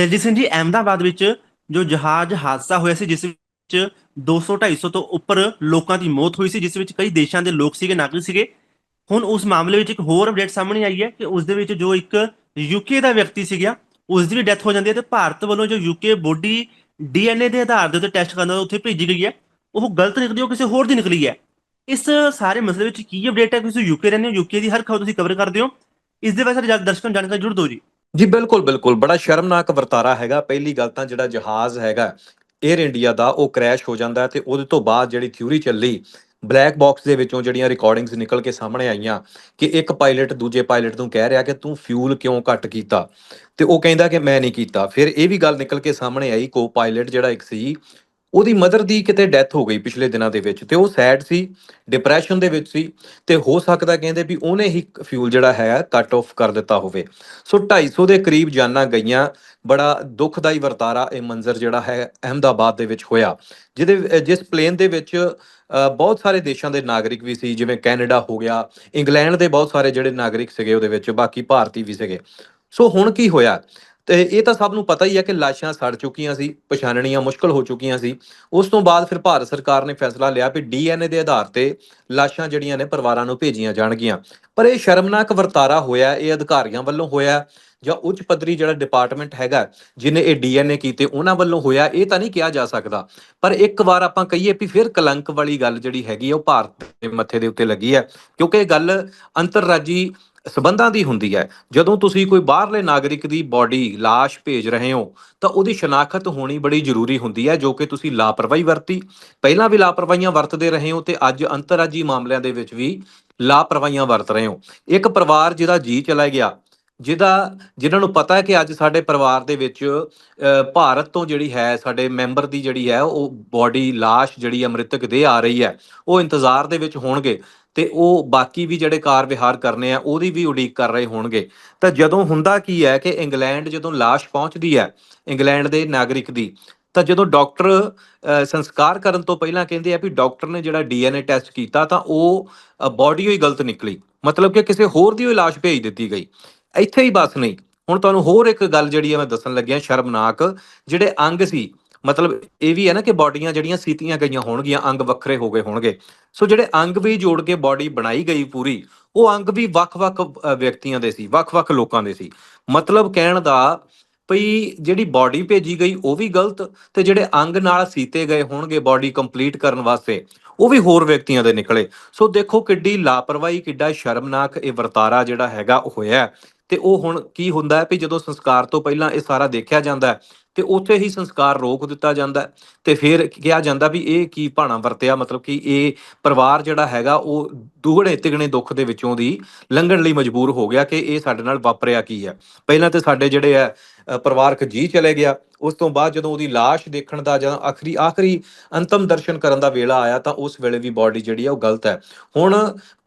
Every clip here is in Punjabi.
ਦਲਜੀਤ ਸਿੰਘ ਜੀ, ਅਹਿਮਦਾਬਾਦ ਵਿੱਚ ਜੋ ਜਹਾਜ਼ ਹਾਦਸਾ ਹੋਇਆ ਸੀ, ਜਿਸ ਵਿੱਚ 200 250 ਤੋਂ ਉੱਪਰ ਲੋਕਾਂ ਦੀ ਮੌਤ ਹੋਈ ਸੀ, ਜਿਸ ਵਿੱਚ ਕਈ ਦੇਸ਼ਾਂ ਦੇ ਲੋਕ ਸੀਗੇ, ਨਾਗਰਿਕ ਸੀਗੇ। ਹੁਣ ਉਸ ਮਾਮਲੇ ਵਿੱਚ ਇੱਕ ਹੋਰ ਅਪਡੇਟ ਸਾਹਮਣੇ ਆਈ ਹੈ ਕਿ ਉਸ ਦੇ ਵਿੱਚ ਜੋ ਇੱਕ ਯੂਕੇ ਦਾ ਵਿਅਕਤੀ ਸੀਗਾ, ਉਸ ਦੀ ਵੀ ਡੈਥ ਹੋ ਜਾਂਦੀ ਹੈ ਤੇ ਭਾਰਤ ਵੱਲੋਂ ਜੋ ਯੂਕੇ ਬੋਡੀ ਡੀਐਨਏ ਦੇ ਆਧਾਰ ਦੇ ਉੱਤੇ ਟੈਸਟ ਕਰਨ ਦਾ ਉੱਥੇ ਭੇਜੀ ਗਈ ਹੈ, ਉਹ ਗਲਤ ਨਿਕਲੀ, ਉਹ ਕਿਸੇ ਹੋਰ ਦੀ ਨਿਕਲੀ ਹੈ। ਇਸ ਸਾਰੇ ਮਸਲੇ ਵਿੱਚ ਕੀ ਅਪਡੇਟ ਹੈ? ਕਿ ਤੁਸੀਂ ਯੂਕੇ ਰਹਿੰਦੇ ਹੋ ਯੂਕੇ ਦੀ ਹਰ ਖਬਰ ਤੁਸੀਂ ਕਵਰ ਕਰਦੇ ਹੋ। ਇਸ ਦੇ ਬਾਰੇ ਸਾਡੇ ਦਰਸ਼ਕਾਂ ਨੂੰ ਜਾਣਕਾਰੀ ਜੁੜ ਦਿਓ ਜੀ। ਜੀ, ਬਿਲਕੁਲ ਬਿਲਕੁਲ। ਬੜਾ ਸ਼ਰਮਨਾਕ ਵਰਤਾਰਾ ਹੈਗਾ। ਪਹਿਲੀ ਗੱਲ ਤਾਂ ਜਿਹੜਾ ਜਹਾਜ਼ ਹੈਗਾ 에ਅਰ ਇੰਡੀਆ ਦਾ, ਉਹ ਕ੍ਰੈਸ਼ ਹੋ ਜਾਂਦਾ ਹੈ ਤੇ ਉਹਦੇ ਤੋਂ ਬਾਅਦ ਜਿਹੜੀ ਥਿਊਰੀ ਚੱਲੀ ਬਲੈਕ ਬਾਕਸ ਦੇ ਵਿੱਚੋਂ ਜਿਹੜੀਆਂ ਰਿਕਾਰਡਿੰਗਸ ਨਿਕਲ ਕੇ ਸਾਹਮਣੇ ਆਈਆਂ ਕਿ ਇੱਕ ਪਾਇਲਟ ਦੂਜੇ ਪਾਇਲਟ ਨੂੰ ਕਹਿ ਰਿਹਾ ਕਿ ਤੂੰ ਫਿਊਲ ਕਿਉਂ ਘੱਟ ਕੀਤਾ? ਤੇ ਉਹ ਕਹਿੰਦਾ ਕਿ ਮੈਂ ਨਹੀਂ ਕੀਤਾ। ਫਿਰ ਇਹ ਵੀ ਗੱਲ ਨਿਕਲ ਕੇ ਸਾਹਮਣੇ ਆਈ ਕੋ ਪਾਇਲਟ ਜਿਹੜਾ ਇੱਕ ਸੀ ਉਹਦੀ ਮਦਰ ਦੀ ਕਿਤੇ ਡੈਥ ਹੋ ਗਈ ਪਿਛਲੇ ਦਿਨਾਂ ਦੇ ਵਿੱਚ ਤੇ ਉਹ ਸੈਡ ਸੀ ਡਿਪਰੈਸ਼ਨ ਦੇ ਵਿੱਚ ਸੀ ਤੇ ਹੋ ਸਕਦਾ ਕਹਿੰਦੇ ਵੀ ਉਹਨੇ ਹੀ ਫਿਊਲ ਜਿਹੜਾ ਹੈ ਕੱਟ ਆਫ ਕਰ ਦਿੱਤਾ ਹੋਵੇ। ਸੋ 250 ਦੇ ਕਰੀਬ ਜਾਨਾਂ ਗਈਆਂ, ਬੜਾ ਦੁਖਦਾਈ ਵਰਤਾਰਾ ਇਹ ਮੰਜ਼ਰ ਜਿਹੜਾ ਹੈ ਅਹਿਮਦਾਬਾਦ ਦੇ ਵਿੱਚ ਹੋਇਆ, ਜਿਹਦੇ ਜਿਸ ਪਲੇਨ ਦੇ ਵਿੱਚ ਬਹੁਤ ਸਾਰੇ ਦੇਸ਼ਾਂ ਦੇ ਨਾਗਰਿਕ ਵੀ ਸੀ, ਜਿਵੇਂ ਕੈਨੇਡਾ ਹੋ ਗਿਆ, ਇੰਗਲੈਂਡ ਦੇ ਬਹੁਤ ਸਾਰੇ ਜਿਹੜੇ ਨਾਗਰਿਕ ਸੀਗੇ ਉਹਦੇ ਵਿੱਚ, ਬਾਕੀ ਭਾਰਤੀ ਵੀ ਸੀਗੇ। ਸੋ ਹੁਣ ਕੀ ਹੋਇਆ? ਤੇ ਇਹ ਤਾਂ ਸਭ ਨੂੰ ਪਤਾ ਹੀ ਹੈ ਕਿ ਲਾਸ਼ਾਂ ਸੜ ਚੁੱਕੀਆਂ ਸੀ, ਪਛਾਣਨੀਆਂ ਮੁਸ਼ਕਲ ਹੋ ਚੁੱਕੀਆਂ ਸੀ। ਉਸ ਤੋਂ ਬਾਅਦ ਫਿਰ ਭਾਰਤ ਸਰਕਾਰ ਨੇ ਫੈਸਲਾ ਲਿਆ ਵੀ ਡੀਐਨਏ ਦੇ ਆਧਾਰ ਤੇ ਲਾਸ਼ਾਂ ਜਿਹੜੀਆਂ ਨੇ ਪਰਿਵਾਰਾਂ ਨੂੰ ਭੇਜੀਆਂ ਜਾਣਗੀਆਂ। ਪਰ ਇਹ ਸ਼ਰਮਨਾਕ ਵਰਤਾਰਾ ਹੋਇਆ, ਇਹ ਅਧਿਕਾਰੀਆਂ ਵੱਲੋਂ ਹੋਇਆ। ਜਾਂ ਉੱਚ ਪੱਧਰੀ ਜਿਹੜਾ ਡਿਪਾਰਟਮੈਂਟ ਹੈਗਾ ਜਿਨੇ ਇਹ ਡੀਐਨਏ ਕੀਤੇ, ਉਹਨਾਂ ਵੱਲੋਂ ਹੋਇਆ, ਇਹ ਤਾਂ ਨਹੀਂ ਕਿਹਾ ਜਾ ਸਕਦਾ। ਪਰ ਇੱਕ ਵਾਰ ਆਪਾਂ ਕਹੀਏ ਵੀ ਫਿਰ ਕਲੰਕ ਵਾਲੀ ਗੱਲ ਜਿਹੜੀ ਹੈਗੀ ਆ, ਉਹ ਭਾਰਤ ਦੇ ਮੱਥੇ ਦੇ ਉੱਤੇ ਲੱਗੀ ਹੈ ਕਿਉਂਕਿ ਇਹ ਗੱਲ ਅੰਤਰਰਾਜੀ ਸਬੰਧਾਂ ਦੀ ਹੁੰਦੀ ਹੈ ਜਦੋਂ ਤੁਸੀਂ ਕੋਈ ਬਾਹਰਲੇ ਨਾਗਰਿਕ ਦੀ ਬਾਡੀ লাশ ਭੇਜ ਰਹੇ ਹੋ, ਤਾਂ ਉਹਦੀ ਸ਼ਨਾਖਤ ਹੋਣੀ ਬੜੀ ਜ਼ਰੂਰੀ ਹੁੰਦੀ ਹੈ ਜੋ ਕਿ ਤੁਸੀਂ ਲਾਪਰਵਾਹੀ ਵਰਤੀ। ਪਹਿਲਾਂ ਵੀ ਲਾਪਰਵਾਹੀਆਂ ਵਰਤਦੇ ਰਹੇ ਹੋ ਤੇ ਅੱਜ ਅੰਤਰਰਾਜੀ ਮਾਮਲਿਆਂ ਦੇ ਵਿੱਚ ਵੀ ਲਾਪਰਵਾਹੀਆਂ ਵਰਤ ਰਹੇ ਹੋ। ਇੱਕ ਪਰਿਵਾਰ ਜਿਹਦਾ ਜੀ ਚਲਾ ਗਿਆ ਜਿਹਦਾ ਜਿਨ੍ਹਾਂ ਨੂੰ ਪਤਾ ਹੈ ਕਿ ਅੱਜ ਸਾਡੇ ਪਰਿਵਾਰ ਦੇ ਵਿੱਚ ਅ, ਭਾਰਤ ਤੋਂ ਜਿਹੜੀ ਹੈ ਸਾਡੇ ਮੈਂਬਰ ਦੀ ਜਿਹੜੀ ਹੈ ਉਹ ਬਾਡੀ লাশ ਜਿਹੜੀ ਅੰਮ੍ਰਿਤਕ ਦੇ ਆ ਰਹੀ ਹੈ ਉਹ ਇੰਤਜ਼ਾਰ ਦੇ ਵਿੱਚ ਹੋਣਗੇ ਤੇ ਉਹ ਬਾਕੀ ਵੀ ਜਿਹੜੇ ਕਾਰ ਵਿਹਾਰ ਕਰਨੇ ਆ ਉਹਦੀ ਵੀ ਉਡੀਕ ਕਰ ਰਹੇ ਹੋਣਗੇ ਤਾਂ ਜਦੋਂ ਹੁੰਦਾ ਕੀ ਹੈ ਕਿ ਇੰਗਲੈਂਡ ਜਦੋਂ লাশ ਪਹੁੰਚਦੀ ਹੈ ਇੰਗਲੈਂਡ ਦੇ ਨਾਗਰਿਕ ਦੀ ਤਾਂ ਜਦੋਂ ਡਾਕਟਰ ਅ, ਸੰਸਕਾਰ ਕਰਨ ਤੋਂ ਪਹਿਲਾਂ ਕਹਿੰਦੇ ਆ ਵੀ ਡਾਕਟਰ ਨੇ ਜਿਹੜਾ ਡੀਐਨਏ ਟੈਸਟ ਕੀਤਾ ਤਾਂ ਉਹ ਬਾਡੀ ਹੀ ਗਲਤ ਨਿਕਲੀ ਮਤਲਬ ਕਿ ਕਿਸੇ ਹੋਰ ਦੀ ਹੀ ਲਾਸ਼ ਭੇਜ ਦਿੱਤੀ ਗਈ ਇੱਥੇ ਹੀ ਬਸ ਨਹੀਂ। ਹੁਣ ਤੁਹਾਨੂੰ ਹੋਰ ਇੱਕ ਗੱਲ ਜਿਹੜੀ ਆ ਮੈਂ ਦੱਸਣ ਲੱਗਿਆ, ਸ਼ਰਮਨਾਕ, ਜਿਹੜੇ ਅੰਗ ਸੀ, ਮਤਲਬ ਇਹ ਵੀ ਹੈ ਨਾ ਕਿ ਬਾਡੀਆਂ ਜਿਹੜੀਆਂ ਸੀਤੀਆਂ ਗਈਆਂ ਹੋਣਗੀਆਂ, ਅੰਗ ਵੱਖਰੇ ਹੋ ਗਏ ਹੋਣਗੇ। ਸੋ ਜਿਹੜੇ ਅੰਗ ਵੀ ਜੋੜ ਕੇ ਬਾਡੀ ਬਣਾਈ ਗਈ ਪੂਰੀ, ਉਹ ਅੰਗ ਵੀ ਵੱਖ-ਵੱਖ ਵਿਅਕਤੀਆਂ ਦੇ ਸੀ, ਵੱਖ-ਵੱਖ ਲੋਕਾਂ ਦੇ ਸੀ। ਮਤਲਬ ਕਹਿਣ ਦਾ ਭਈ ਜਿਹੜੀ ਬਾਡੀ ਭੇਜੀ ਗਈ, ਉਹ ਵੀ ਗਲਤ ਤੇ ਜਿਹੜੇ ਅੰਗ ਨਾਲ ਸੀਤੇ ਗਏ ਹੋਣਗੇ, ਬਾਡੀ ਕੰਪਲੀਟ ਕਰਨ ਵਾਸਤੇ ਉਹ ਵੀ ਹੋਰ ਵਿਅਕਤੀਆਂ ਦੇ ਨਿਕਲੇ। ਸੋ ਦੇਖੋ ਕਿੱਡੀ ਲਾਪਰਵਾਹੀ, ਕਿੱਡਾ ਸ਼ਰਮਨਾਕ ਇਹ ਵਰਤਾਰਾ ਜਿਹੜਾ ਹੈਗਾ ਉਹ ਹੋਇਆ ਤੇ ਉਹ ਹੁਣ ਕੀ ਹੁੰਦਾ ਹੈ ਵੀ ਜਦੋਂ ਸੰਸਕਾਰ ਤੋਂ ਪਹਿਲਾਂ ਇਹ ਸਾਰਾ ਦੇਖਿਆ ਜਾਂਦਾ ਹੈ ਤੇ ਉੱਥੇ ਹੀ ਸੰਸਕਾਰ ਰੋਕ ਦਿੱਤਾ ਜਾਂਦਾ ਹੈ ਤੇ ਫਿਰ ਕਿਹਾ ਜਾਂਦਾ ਵੀ ਇਹ ਕੀ ਭਾਣਾ ਵਰਤਿਆ ਮਤਲਬ ਕਿ ਇਹ ਪਰਿਵਾਰ ਜਿਹੜਾ ਹੈਗਾ ਉਹ ਦੁਗਣੇ ਤਿਗਣੇ ਦੁੱਖ ਦੇ ਵਿੱਚੋਂ ਦੀ ਲੰਘਣ ਲਈ ਮਜਬੂਰ ਹੋ ਗਿਆ ਕਿ ਇਹ ਸਾਡੇ ਨਾਲ ਵਾਪਰਿਆ ਕੀ ਹੈ ਪਹਿਲਾਂ ਤੇ ਸਾਡੇ ਜਿਹੜੇ ਹੈ ਅ, ਪਰਿਵਾਰਕ ਜੀ ਚਲੇ ਗਿਆ ਉਸ ਤੋਂ ਬਾਅਦ ਜਦੋਂ ਉਹਦੀ লাশ ਦੇਖਣ ਦਾ ਜਾਂ ਆਖਰੀ ਆਖਰੀ ਅੰਤਮ ਦਰਸ਼ਨ ਕਰਨ ਦਾ ਵੇਲਾ ਆਇਆ ਤਾਂ ਉਸ ਵੇਲੇ ਵੀ ਬਾਡੀ ਜਿਹੜੀ ਹੈ ਉਹ ਗਲਤ ਹੈ ਹੁਣ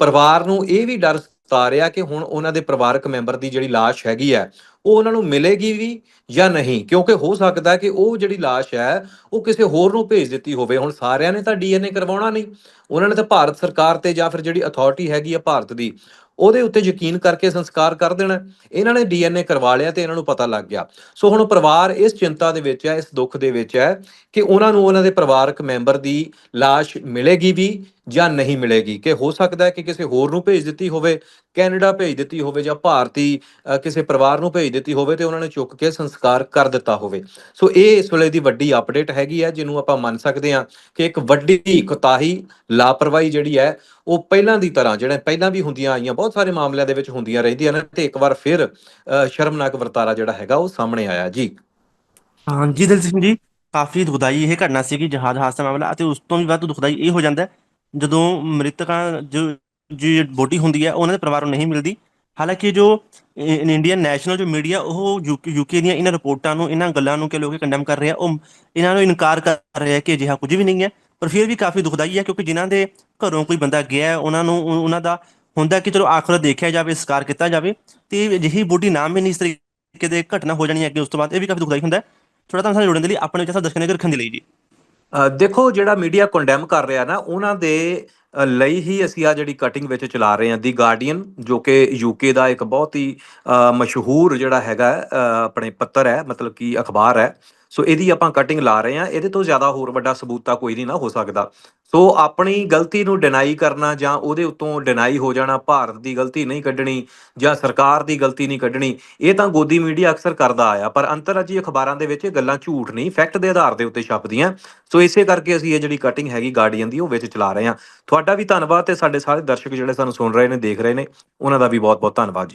ਪਰਿਵਾਰ ਨੂੰ ਇਹ ਵੀ ਡਰ ਸਤਾ ਰਿਹਾ ਕਿ ਹੁਣ ਉਹਨਾਂ ਦੇ ਪਰਿਵਾਰਕ ਮੈਂਬਰ ਦੀ ਜਿਹੜੀ লাশ ਹੈਗੀ ਹੈ ਉਹ ਉਹਨਾਂ ਨੂੰ ਮਿਲੇਗੀ ਵੀ ਜਾਂ ਨਹੀਂ ਕਿਉਂਕਿ ਹੋ ਸਕਦਾ ਹੈ ਕਿ ਉਹ ਜਿਹੜੀ লাশ ਹੈ ਉਹ ਕਿਸੇ ਹੋਰ ਨੂੰ ਭੇਜ ਦਿੱਤੀ ਹੋਵੇ ਹੁਣ ਸਾਰਿਆਂ ਨੇ ਤਾਂ ਡੀਐਨਏ ਕਰਵਾਉਣਾ ਨਹੀਂ ਉਹਨਾਂ ਨੇ ਤਾਂ ਭਾਰਤ ਸਰਕਾਰ ਤੇ ਜਾਂ ਫਿਰ ਜਿਹੜੀ ਅਥਾਰਟੀ ਹੈਗੀ ਆ ਭਾਰਤ ਦੀ ਉਹਦੇ ਉੱਤੇ ਯਕੀਨ ਕਰਕੇ ਸੰਸਕਾਰ ਕਰ ਦੇਣਾ ਹੈ। ਇਹਨਾਂ ਨੇ ਡੀਐਨਏ ਕਰਵਾ ਲਿਆ ਤੇ ਇਹਨਾਂ ਨੂੰ ਪਤਾ ਲੱਗ ਗਿਆ ਸੋ ਹੁਣ ਪਰਿਵਾਰ ਇਸ ਚਿੰਤਾ ਦੇ ਵਿੱਚ ਹੈ ਇਸ ਦੁੱਖ ਦੇ ਵਿੱਚ ਹੈ ਕਿ ਉਹਨਾਂ ਨੂੰ ਉਹਨਾਂ ਦੇ ਪਰਿਵਾਰਕ ਮੈਂਬਰ ਦੀ লাশ ਮਿਲੇਗੀ ਵੀ ਜਾਂ ਨਹੀਂ ਮਿਲੇਗੀ ਕਿ ਹੋ ਸਕਦਾ ਹੈ ਕਿ ਕਿਸੇ ਹੋਰ ਨੂੰ ਭੇਜ ਦਿੱਤੀ ਹੋਵੇ ਕੈਨੇਡਾ ਭੇਜ ਦਿੱਤੀ ਹੋਵੇ ਜਾਂ ਭਾਰਤੀ ਅ, ਕਿਸੇ ਪਰਿਵਾਰ ਨੂੰ ਭੇਜ ਦਿੱਤੀ ਹੋਵੇ ਤੇ ਉਹਨਾਂ ਨੇ ਚੁੱਕ ਕੇ ਸੰਸਕਾਰ ਕਰ ਦਿੱਤਾ ਹੋਵੇ। ਸੋ ਇਹ ਇਸ ਵੇਲੇ ਦੀ ਵੱਡੀ ਅਪਡੇਟ ਹੈਗੀ ਹੈ ਜਿਹਨੂੰ ਆਪਾਂ ਮੰਨ ਸਕਦੇ ਹਾਂ ਕਿ ਇੱਕ ਵੱਡੀ ਕੁਤਾਹੀ ਲਾਪਰਵਾਹੀ ਜਿਹੜੀ ਹੈ, ਉਹ ਪਹਿਲਾਂ ਦੀ ਤਰ੍ਹਾਂ ਜਿਹੜੇ ਪਹਿਲਾਂ ਵੀ ਹੁੰਦੀਆਂ ਆਈਆਂ, ਬਹੁਤ ਸਾਰੇ ਮਾਮਲਿਆਂ ਦੇ ਵਿੱਚ ਹੁੰਦੀਆਂ ਰਹਿੰਦੀਆਂ ਨੇ ਤੇ ਇੱਕ ਵਾਰ ਫਿਰ ਸ਼ਰਮਨਾਕ ਵਰਤਾਰਾ ਜਿਹੜਾ ਹੈਗਾ ਉਹ ਸਾਹਮਣੇ ਆਇਆ ਜੀ। ਹਾਂਜੀ ਦਲਜੀਤ ਸਿੰਘ ਜੀ, ਕਾਫੀ ਦੁਖਦਾਈ ਇਹ ਘਟਨਾ ਸੀ ਕਿ ਜਹਾਜ਼ ਹਾਦਸਾ ਮਾਮਲਾ ਅਤੇ ਉਸ ਤੋਂ ਵੀ ਵੱਧ ਦੁਖਦਾਈ ਇਹ ਹੋ ਜਾਂਦਾ ਜਦੋਂ ਮ੍ਰਿਤਕਾਂ ਜੋ, ਜੀ ਬੋਡੀ ਹੁੰਦੀ ਹੈ, ਉਹਨਾਂ ਦੇ ਪਰਿਵਾਰ ਨੂੰ ਨਹੀਂ ਮਿਲਦੀ। ਹਾਲਾਂਕਿ ਜੋ ਇ- ਇੰਡੀਅਨ ਨੈਸ਼ਨਲ ਜੋ ਮੀਡੀਆ ਉਹ ਯੂਕੇ ਦੀਆਂ ਇਹਨਾਂ ਰਿਪੋਰਟਾਂ ਨੂੰ, ਇਹਨਾਂ ਗੱਲਾਂ ਨੂੰ ਕਿ ਲੋਕ ਕੰਡੈਮ ਕਰ ਰਹੇ ਆ, ਉਹ ਇਹਨਾਂ ਨੂੰ ਇਨਕਾਰ ਕਰ ਰਹੇ ਆ ਕਿ ਅਜਿਹਾ ਕੁਝ ਵੀ ਨਹੀਂ ਹੈ। ਪਰ ਫਿਰ ਵੀ ਕਾਫੀ ਦੁਖਦਾਈ ਹੈ ਕਿਉਂਕਿ ਜਿਨ੍ਹਾਂ ਦੇ ਘਰੋਂ ਕੋਈ ਬੰਦਾ ਗਿਆ ਉਹਨਾਂ ਨੂੰ ਉਹਨਾਂ ਦਾ ਹੁੰਦਾ ਕਿ ਚਲੋ ਆਖਰ ਦੇਖਿਆ ਜਾਵੇ ਸੰਸਕਾਰ ਕੀਤਾ ਜਾਵੇ, ਤੇ ਅਜਿਹੀ ਬੋਡੀ ਨਾਮ ਨਾ ਨਹੀਂ ਇਸ ਤਰੀਕੇ ਦੇ ਘਟਨਾ ਹੋ ਜਾਣੀ ਅੱਗੇ ਉਸ ਤੋਂ ਬਾਅਦ ਇਹ ਵੀ ਕਾਫੀ ਦੁਖਦਾਈ ਹੁੰਦਾ ਥੋੜਾ ਤਾਂ ਸਾਨੂੰ ਜੁੜਨ ਦੇ ਲਈ ਆਪਣੇ ਵਿਚਾਰ ਦਰਸ਼ਕਾਂ ਦੇ ਰੱਖਣ ਦੇ ਲਈ ਜੀ। ਦੇਖੋ ਜਿਹੜਾ ਮੀਡੀਆ ਕੰਡੈਮ ਕਰ ਰਿਹਾ ਨਾ, ਉਹਨਾਂ ਦੇ ਲਈ ਹੀ ਅਸੀਂ ਆ ਜਿਹੜੀ ਕਟਿੰਗ ਵਿੱਚ ਚਲਾ ਰਹੇ ਹਾਂ ਦੀ ਗਾਰਡੀਅਨ ਜੋ ਕਿ ਯੂਕੇ ਦਾ ਇੱਕ ਬਹੁਤ ਹੀ ਮਸ਼ਹੂਰ ਜਿਹੜਾ ਹੈਗਾ ਆਪਣੇ ਪੱਤਰ ਹੈ, ਮਤਲਬ ਕਿ ਅਖਬਾਰ ਹੈ। ਸੋ ਇਹਦੀ ਆਪਾਂ ਕਟਿੰਗ ਲਾ ਰਹੇ ਹਾਂ। ਇਹਦੇ ਤੋਂ ਜ਼ਿਆਦਾ ਹੋਰ ਵੱਡਾ ਸਬੂਤ ਤਾਂ ਕੋਈ ਨਹੀਂ ਨਾ ਹੋ ਸਕਦਾ। ਸੋ ਆਪਣੀ ਗਲਤੀ ਨੂੰ ਡਿਨਾਈ ਕਰਨਾ ਜਾਂ ਉਹਦੇ ਉੱਤੋਂ ਡਿਨਾਈ ਹੋ ਜਾਣਾ, ਭਾਰਤ ਦੀ ਗਲਤੀ ਨਹੀਂ ਕੱਢਣੀ ਜਾਂ ਸਰਕਾਰ ਦੀ ਗਲਤੀ ਨਹੀਂ ਕੱਢਣੀ, ਇਹ ਤਾਂ ਗੋਦੀ ਮੀਡੀਆ ਅਕਸਰ ਕਰਦਾ ਆਇਆ। ਪਰ ਅੰਤਰਰਾਜੀ ਅਖਬਾਰਾਂ ਦੇ ਵਿੱਚ ਇਹ ਗੱਲਾਂ ਝੂਠ ਨਹੀਂ ਫੈਕਟ ਦੇ ਆਧਾਰ ਦੇ ਉੱਤੇ ਛਪਦੀਆਂ। ਸੋ ਇਸੇ ਕਰਕੇ ਅਸੀਂ ਇਹ ਜਿਹੜੀ ਕਟਿੰਗ ਹੈਗੀ ਗਾਰਡੀਅਨ ਦੀ, ਉਹ ਵਿੱਚ ਚਲਾ ਰਹੇ ਹਾਂ। ਤੁਹਾਡਾ ਵੀ ਧੰਨਵਾਦ ਤੇ ਸਾਡੇ ਸਾਰੇ ਦਰਸ਼ਕ ਜਿਹੜੇ ਸਾਨੂੰ ਸੁਣ ਰਹੇ ਨੇ, ਦੇਖ ਰਹੇ ਨੇ, ਉਹਨਾਂ ਦਾ ਵੀ ਬਹੁਤ ਬਹੁਤ ਧੰਨਵਾਦ ਜੀ।